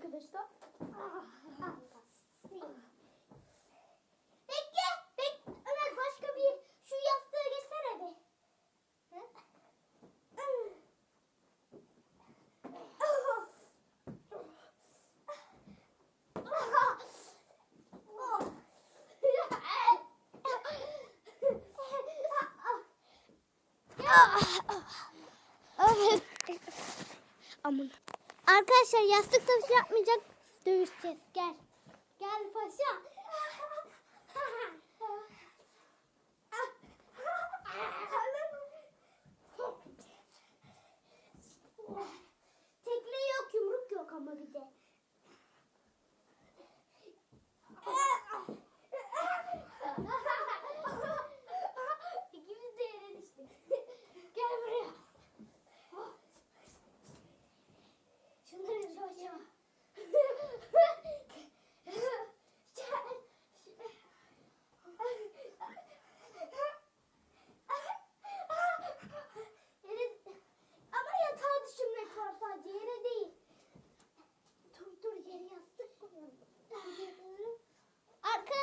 arkadaşlar. Bekle. Bek Ömer başka bir şu yastığa geçsene bir. Aman. Arkadaşlar yastık taşı yapmayacak dövüşeceğiz. Gel. Gel paşa.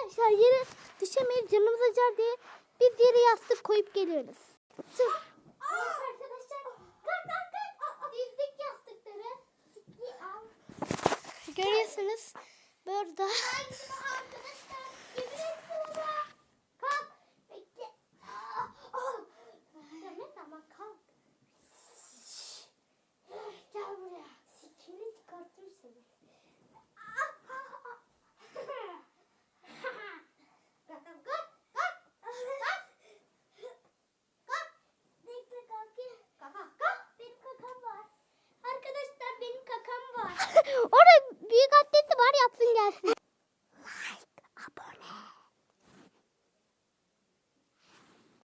Arkadaşlar yere düşemeyip canımız acır diye biz yere yastık koyup geliyoruz. Al. Görüyorsunuz burada. Kalk. Bekle. Aa, aa. Demet ama kalk. Gel buraya. Sikini çıkartır seni. Aa, aa, aa. Kalk kalk kalk. Kalk. Kalk. Kalk. Bekle kalkayım. Kalk kalk kalk. Benim kakam var. Arkadaşlar benim kakam var. Orada büyük atleti var yapsın gelsin.